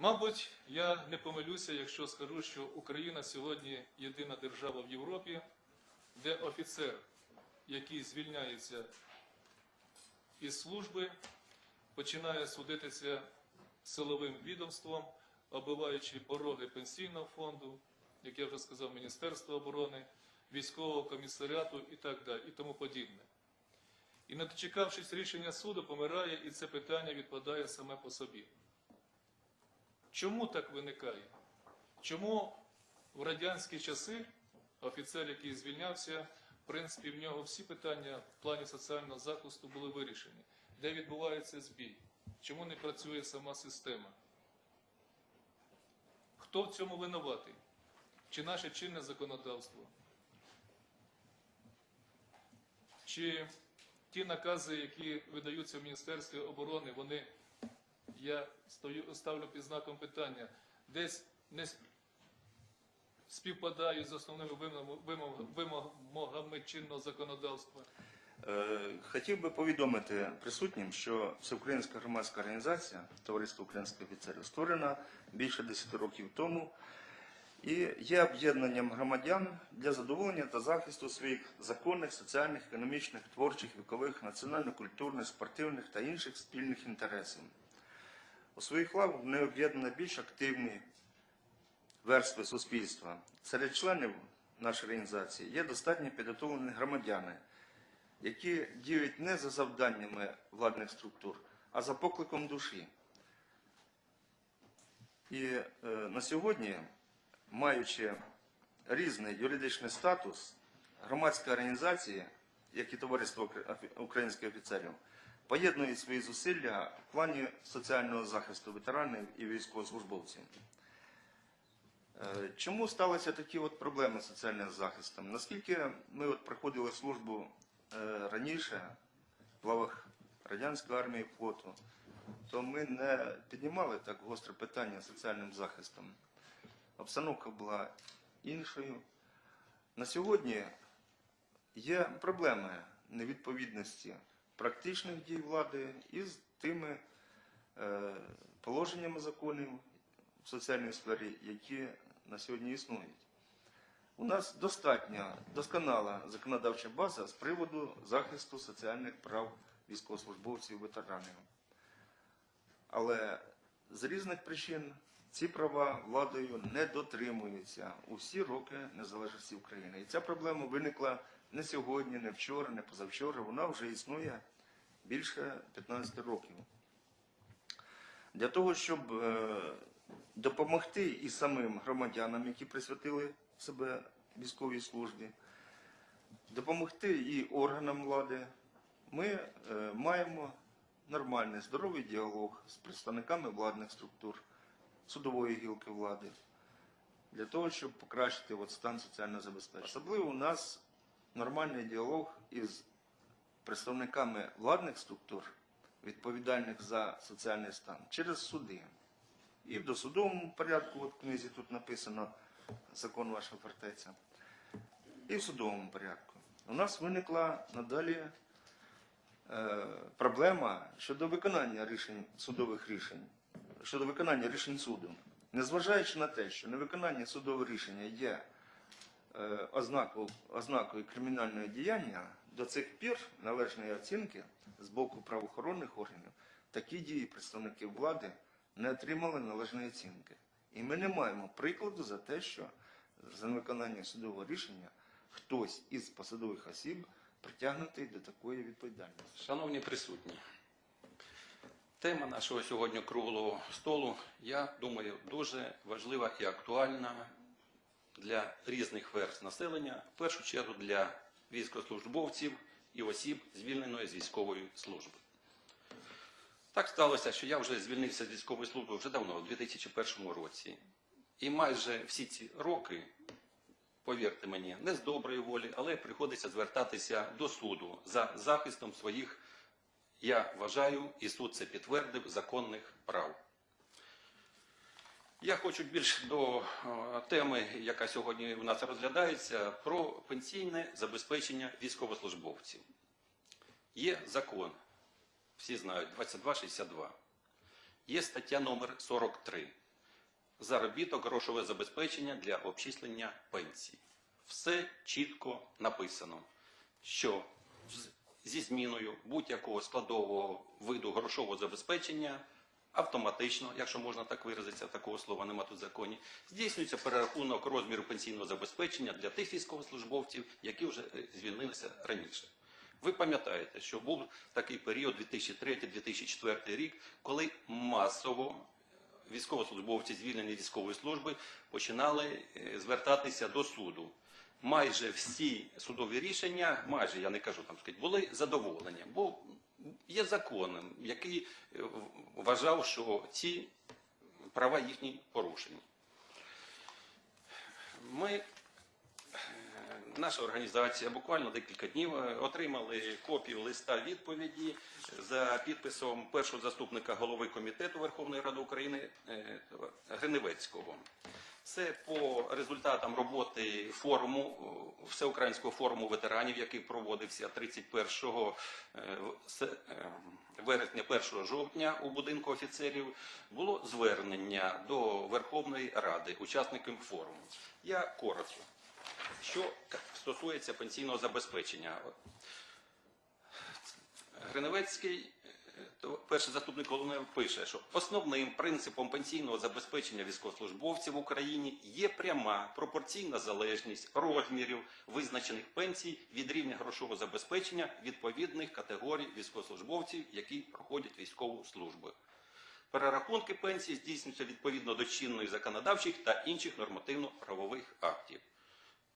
Мабуть, я не помилюся, якщо скажу, що Україна сьогодні єдина держава в Європі, де офіцер, який звільняється із служби, починає судитися силовим відомством, оббиваючи пороги пенсійного фонду, як я вже сказав, Міністерства оборони, військового комісаріату і так далі, і тому подібне. І не дочекавшись рішення суду, помирає, і це питання відпадає саме по собі. Чому так виникає? Чому в радянські часи офіцер, який звільнявся, в принципі, в нього всі питання в плані соціального захисту були вирішені? Де відбувається збій? Чому не працює сама система? Хто в цьому винуватий? Чи наше чинне законодавство? Чи ті накази, які видаються в Міністерстві оборони, вони я стою, ставлю під знаком питання, десь не с- співпадають з основними вимогами, вимогами чинного законодавства. Е, Хотів би повідомити присутнім, що Всеукраїнська громадська організація Товариство українських офіцерів створена більше 10 років тому і є об'єднанням громадян для задоволення та захисту своїх законних, соціальних, економічних, творчих, вікових, національно-культурних, спортивних та інших спільних інтересів. У своїх лавах не об'єднано більш активні верстви суспільства. Серед членів нашої організації є достатньо підготовлені громадяни, які діють не за завданнями владних структур, а за покликом душі. І е, на сьогодні, маючи різний юридичний статус, громадські організації, як і товариство українських офіцерів, поєднують свої зусилля в плані соціального захисту ветеранів і військовослужбовців. Е, Чому сталися такі от проблеми з соціальним захистом? Наскільки ми от проходили службу е, раніше в лавах радянської армії флоту, то ми не піднімали так гостре питання соціальним захистом. Обстановка була іншою. На сьогодні є проблеми невідповідності практичних дій влади із тими е, положеннями законів в соціальній сфері, які на сьогодні існують. У нас достатньо досконала законодавча база з приводу захисту соціальних прав військовослужбовців і ветеранів. Але з різних причин ці права владою не дотримуються у всі роки незалежності України. І ця проблема виникла не сьогодні, не вчора, не позавчора. Вона вже існує більше 15 років. Для того, щоб е, допомогти і самим громадянам, які присвятили себе військовій службі, допомогти і органам влади, ми е, маємо нормальний здоровий діалог з представниками владних структур, судової гілки влади, для того, щоб покращити от стан соціального забезпечення. Особливо у нас нормальний діалог із представниками владних структур, відповідальних за соціальний стан, через суди. І в досудовому порядку, от в книзі тут написано закон ваша фортеця, і в судовому порядку. У нас виникла надалі е, проблема щодо виконання рішень судових рішень, щодо виконання рішень суду. Незважаючи на те, що невиконання судового рішення є ознакою, ознакою кримінального діяння, до цих пір належної оцінки з боку правоохоронних органів такі дії представників влади не отримали належної оцінки. І ми не маємо прикладу за те, що за невиконання судового рішення хтось із посадових осіб притягнутий до такої відповідальності. Шановні присутні, тема нашого сьогодні круглого столу, я думаю, дуже важлива і актуальна для різних верств населення, в першу чергу для військовослужбовців і осіб, звільненої з військової служби. Так сталося, що я вже звільнився з військової служби вже давно, у 2001 році. І майже всі ці роки, повірте мені, не з доброї волі, але приходиться звертатися до суду за захистом своїх, я вважаю, і суд це підтвердив, законних прав. Я хочу більш до теми, яка сьогодні у нас розглядається, про пенсійне забезпечення військовослужбовців. Є закон, всі знають, 2262. Є стаття номер 43. заробіток, грошове забезпечення для обчислення пенсій. Все чітко написано, що зі зміною будь-якого складового виду грошового забезпечення автоматично, якщо можна так виразитися, такого слова нема тут в законі, здійснюється перерахунок розміру пенсійного забезпечення для тих військовослужбовців, які вже е, звільнилися раніше. Ви пам'ятаєте, що був такий період 2003-2004 рік, коли масово військовослужбовці, звільнені військової служби, починали е, звертатися до суду. Майже всі судові рішення, майже я не кажу там сказати, були задоволені, бо є закон, який е, вважав, що ці права їхні порушені. Ми е, Наша організація буквально декілька днів е, отримали копію листа відповіді за підписом першого заступника голови комітету Верховної Ради України Гриневецького. Це по результатам роботи форуму е, всеукраїнського форуму ветеранів, який проводився 31 е, е, вересня 1 жовтня у будинку офіцерів. Було звернення до Верховної Ради учасникам форуму. Я коротко. Що стосується пенсійного забезпечення, Гриневецький, перший заступник головного пише, що основним принципом пенсійного забезпечення військовослужбовців в Україні є пряма пропорційна залежність розмірів визначених пенсій від рівня грошового забезпечення відповідних категорій військовослужбовців, які проходять військову службу. Перерахунки пенсій здійснюються відповідно до чинної законодавчих та інших нормативно-правових актів.